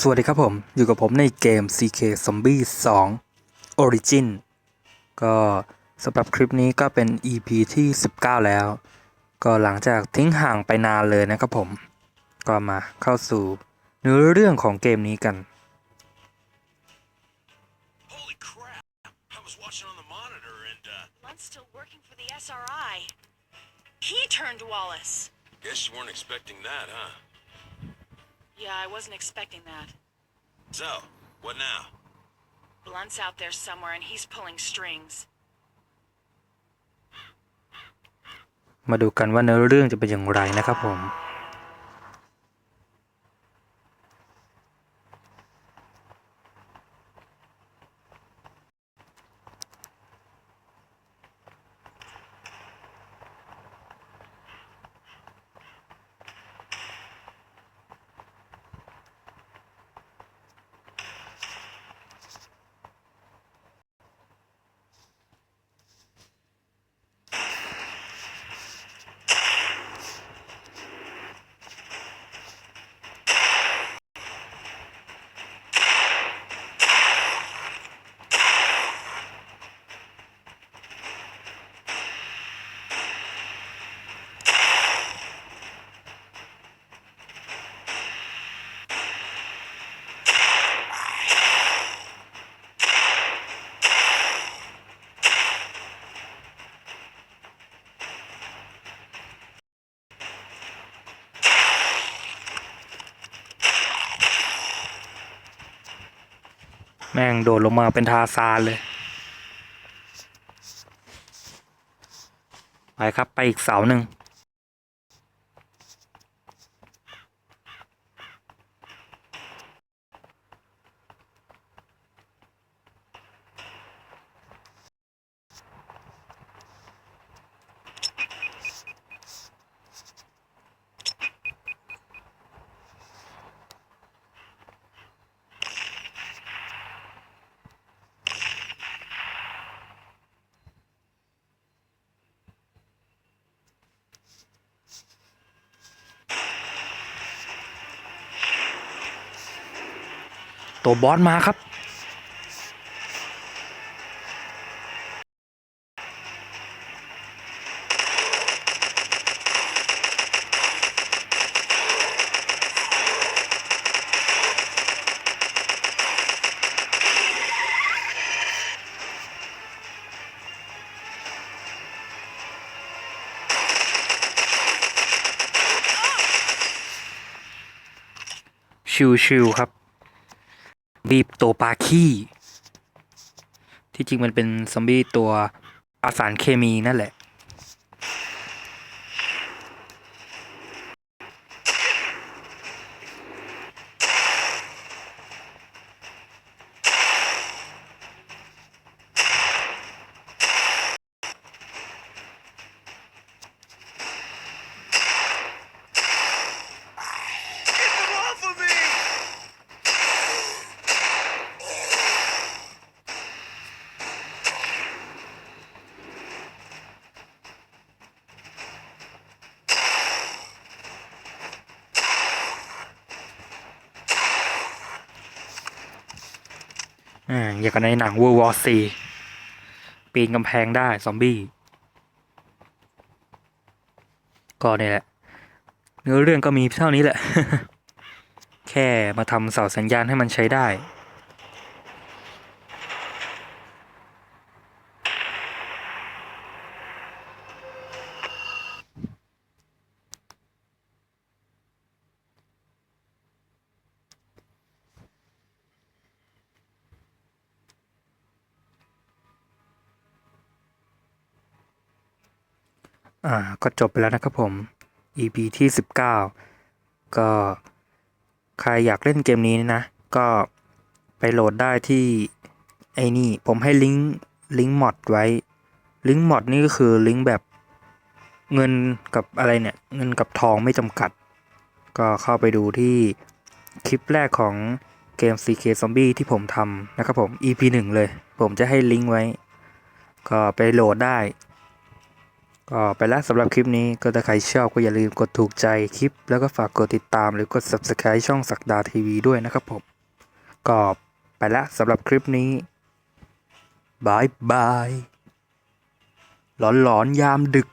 สวัสดีครับผม อยู่กับผมในเกม CK Zombie 2 Origin ก็สำหรับคลิปนี้ก็เป็น EP ที่ 19 แล้ว ก็หลังจากทิ้งห่างไปนานเลยนะครับผม ก็มาเข้าสู่เนื้อเรื่องของเกมนี้กัน Holy crap! I was watching on the monitor and, uh, Blunt's still working for the SRI. He turned Wallace. guess you weren't expecting that, huh? Yeah, I wasn't expecting that. So, what now? Blunt's out there somewhere and he's pulling strings. มาดูกันว่าเนื้อเรื่องจะเป็นอย่างไรนะครับผม แม่งโดดลงมาเป็นทาซานเลย ไปครับไปอีกเสาหนึ่ง ตัวบอสมาครับ ชิวๆครับ บีบตัวปลาขี้ ที่จริงมันเป็นซอมบี้ตัวอาสารเคมีนั่นแหละ อ่าอย่างกับในหนัง World War C ปีนกำแพงได้ซอมบี้ ก็นี่แหละ เนื้อเรื่องก็มีเท่านี้แหละ แค่มาทำเสาสัญญาณให้มันใช้ได้ อ่าก็จบไปแล้วนะครับผม EP ที่ 19 ก็ใครอยากเล่นเกมนี้นะ ก็ไปโหลดได้ที่ไอ้นี่ ผมให้ลิงก์ลิงก์มอดไว้ ลิงก์มอดนี่ก็คือลิงก์แบบเงินกับอะไรเนี่ย เงินกับทองไม่จำกัด ก็เข้าไปดูที่คลิปแรกของเกม CK Zombie ที่ผมทำนะครับผม EP 1 เลย ผมจะให้ลิงก์ไว้ ก็ไปโหลดได้ ก็ไปแล้วสำหรับคลิปนี้ก็ถ้าใครชอบก็อย่าลืมกดถูกใจคลิป แล้วก็ฝากกดติดตามหรือกด subscribe ช่องสักดาทีวีด้วยนะครับผมก็ไปแล้วสำหรับคลิปนี้บายบายหลอนๆยามดึก